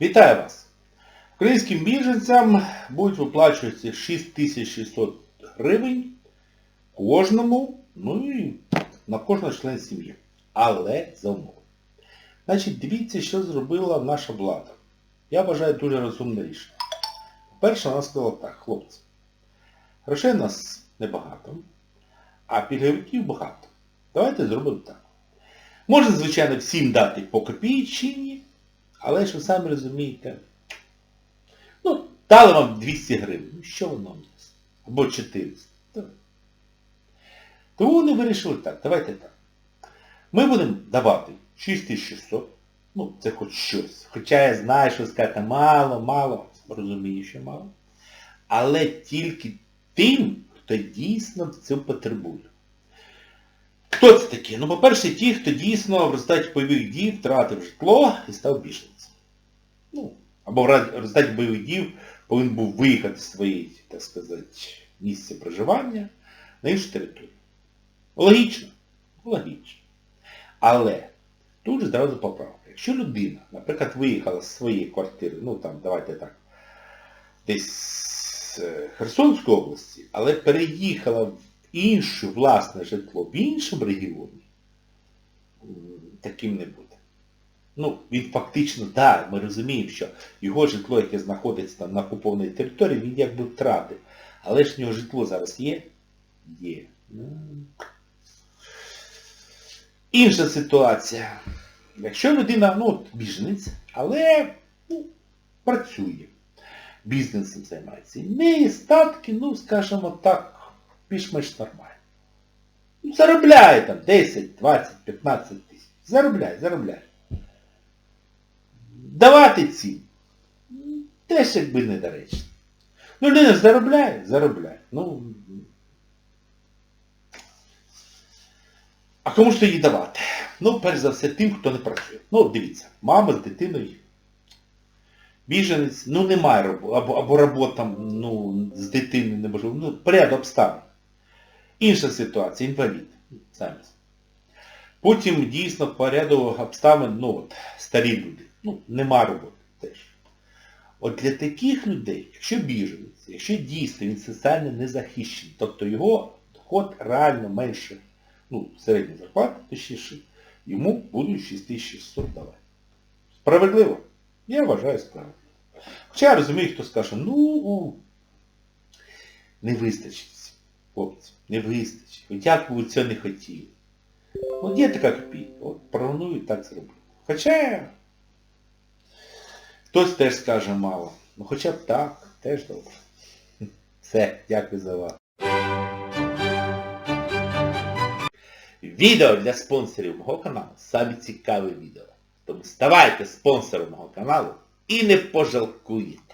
Вітаю вас! Українським біженцям будуть виплачуватися 6600 гривень кожному, ну і на кожного члена сім'ї. Але за умови. Значить, дивіться, що зробила наша влада. Я вважаю дуже розумне рішення. По-перше, вона сказала так, хлопці, грошей у нас небагато, а пільговиків багато. Давайте зробимо так. Можна, звичайно, всім дати по копійчині, але ви самі розумієте, ну, дали вам 200 гривень, ну що воно в нас? Або 400. Давай. Тому вони вирішили так, давайте так. Ми будемо давати 6600, ну, це хоч щось. Хоча я знаю, що сказати мало, мало, розумію, що мало. Але тільки тим, хто дійсно цього потребує. Хто це такі? Ну, по-перше, ті, хто дійсно в результаті бойових дій втратив житло і став біженцем. Ну, або в результаті бойових дій повинен був виїхати з своєї, так сказати, місця проживання на іншу територію. Логічно? Логічно. Але тут зразу поправка. Якщо людина, наприклад, виїхала з своєї квартири, ну там, давайте так, десь з е, Херсонської області, але переїхала в інше власне житло в іншому регіоні, таким не буде. Ну, він фактично, так, да, ми розуміємо, що його житло, яке знаходиться там на окупованій території, він якби втратив. Але ж в нього житло зараз є? Є. Інша ситуація. Якщо людина, ну, біженець, але ну, працює, бізнесом займається. І неї статки, ну, скажімо так, більш-менш нормально. Ну, заробляє там 10, 20, 15 тисяч. Заробляє, заробляє. Давати ці теж якби недоречно. Ну, людина заробляє, заробляє. Ну, а кому ж то її давати? Ну, перш за все, тим, хто не працює. Ну, дивіться, мама з дитиною, біженець, ну немає роботи, або, або робота ну, з дитиною неможливо, ну, поряд обставин. Інша ситуація, інвалід. Самі. Потім дійсно по ряду обставин, ну от, старі люди. Ну, нема роботи теж. От для таких людей, якщо біженець, якщо дійсно він соціально не захищений, тобто його доход реально менше, ну, середня зарплата, точніше, йому будуть 6600 давати. Справедливо? Я вважаю справедливо. Хоча я розумію, хто скаже, ну, не вистачить, хлопці, не вистачить. От як ви цього не хотіли. От є така копійка, от пропоную так зробити. Хоча хтось теж скаже мало. Ну хоча б так, теж добре. Все, дякую за увагу. Відео для спонсорів мого каналу саме цікаве відео. Тому ставайте спонсором мого каналу і не пожалкуєте.